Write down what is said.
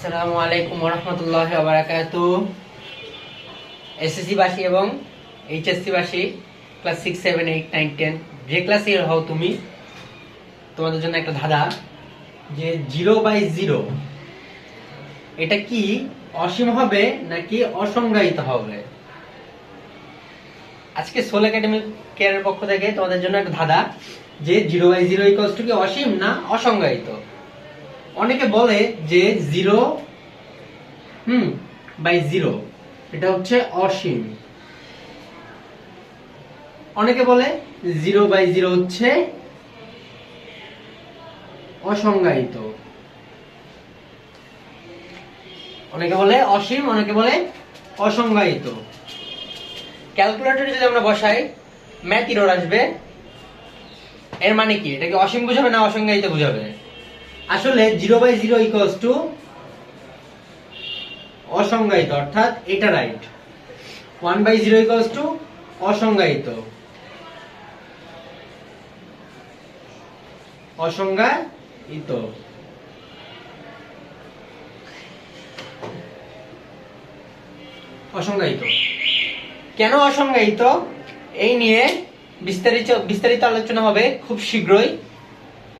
আসসালামু আলাইকুম রহমতুল্লাহ বারাকাত এসএসসি বাসী এবং এইচএসসি বাসী class six seven eight nine ten যে ক্লাসে হও তুমি, তোমাদের জন্য একটা ধাঁধা, যে জিরো বাই জিরো এটা কি অসীম হবে নাকি অসংজ্ঞায়িত হবে? আজকে সোল একাডেমি কেয়ারের পক্ষ থেকে তোমাদের জন্য একটা ধাঁধা, যে zero by zero equals to কি অসীম না অসংজ্ঞায়িত? অনেকে বলে যে জিরো হুম বাই জিরো এটা হচ্ছে অসীম। অনেকে বলে জিরো বাই জিরো হচ্ছে অসংজ্ঞায়িত। অনেকে বলে অসীম, অনেকে বলে অসংজ্ঞায়িত। ক্যালকুলেটরে যদি আমরা বসাই, ম্যাথ ইরোর আসবে? এর মানে কি? এটা কি অসীম বুঝাবে না অসংজ্ঞায়িত বুঝাবে? আসলে zero by zero equals to অসংজ্ঞায়িত, অর্থাৎ এটা right one by zero equals to অসংজ্ঞায়িত। অসংজ্ঞায়িত। অসংজ্ঞায়িত। কেন অসংজ্ঞায়িত? এই নিয়ে বিস্তারিত বিস্তারিত আলোচনা হবে খুব শীঘ্রই।